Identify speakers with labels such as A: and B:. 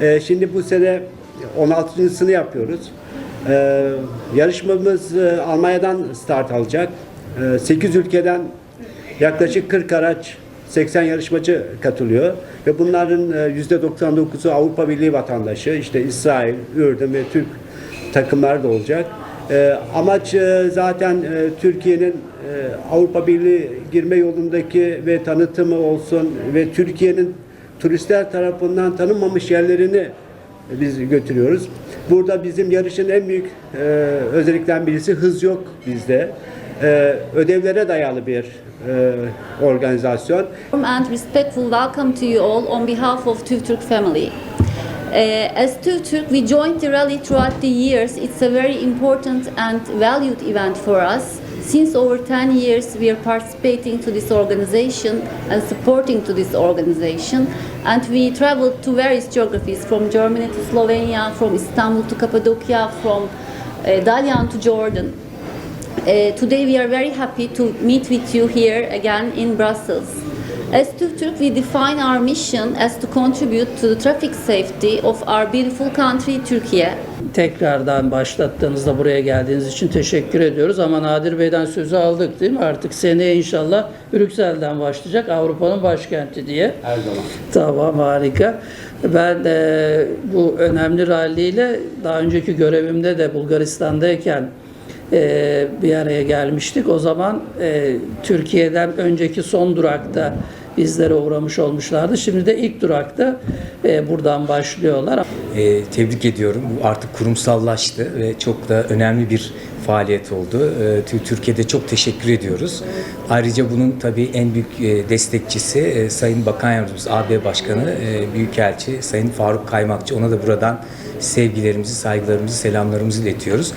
A: Ee, şimdi bu sene 16.sını yapıyoruz. Ee, yarışmamız e, Almanya'dan start alacak. Ee, 8 ülkeden yaklaşık 40 araç, 80 yarışmacı katılıyor ve bunların e, %99'u Avrupa Birliği vatandaşı. İşte İsrail, Ürdün ve Türk takımlar da olacak. Ee, amaç e, zaten e, Türkiye'nin e, Avrupa Birliği girme yolundaki ve tanıtımı olsun ve Türkiye'nin turistler tarafından tanınmamış yerlerini biz götürüyoruz. Burada bizim yarışın en büyük e, özellikten birisi hız yok bizde. E, ödevlere dayalı bir e, organizasyon.
B: and respectful welcome to you all on behalf of TÜVTÜRK family. Uh, as TÜVTÜRK, we joined the rally throughout the years. It's a very important and valued event for us. Since over 10 years, we are participating to this organization and supporting to this organization. And we traveled to various geographies, from Germany to Slovenia, from Istanbul to Cappadocia, from uh, Dalyan to Jordan. Uh, today we are very happy to meet with you here again in Brussels. As TÜVTÜRK, we define our mission as to contribute to the traffic safety of our beautiful country, Turkey.
C: Tekrardan başlattığınızda buraya geldiğiniz için teşekkür ediyoruz. Ama Nadir Bey'den sözü aldık değil mi? Artık seneye inşallah Brüksel'den başlayacak Avrupa'nın başkenti diye.
A: Her zaman.
C: Tamam harika. Ben de bu önemli ralliyle daha önceki görevimde de Bulgaristan'dayken e, bir araya gelmiştik. O zaman e, Türkiye'den önceki son durakta bizlere uğramış olmuşlardı. Şimdi de ilk durakta e, buradan başlıyorlar.
D: Tebrik ediyorum. Bu artık kurumsallaştı ve çok da önemli bir faaliyet oldu. Tü- Türkiye'de çok teşekkür ediyoruz. Ayrıca bunun tabii en büyük destekçisi Sayın Bakan Yardımcısı, AB Başkanı, Büyükelçi Sayın Faruk Kaymakçı. Ona da buradan sevgilerimizi, saygılarımızı, selamlarımızı iletiyoruz.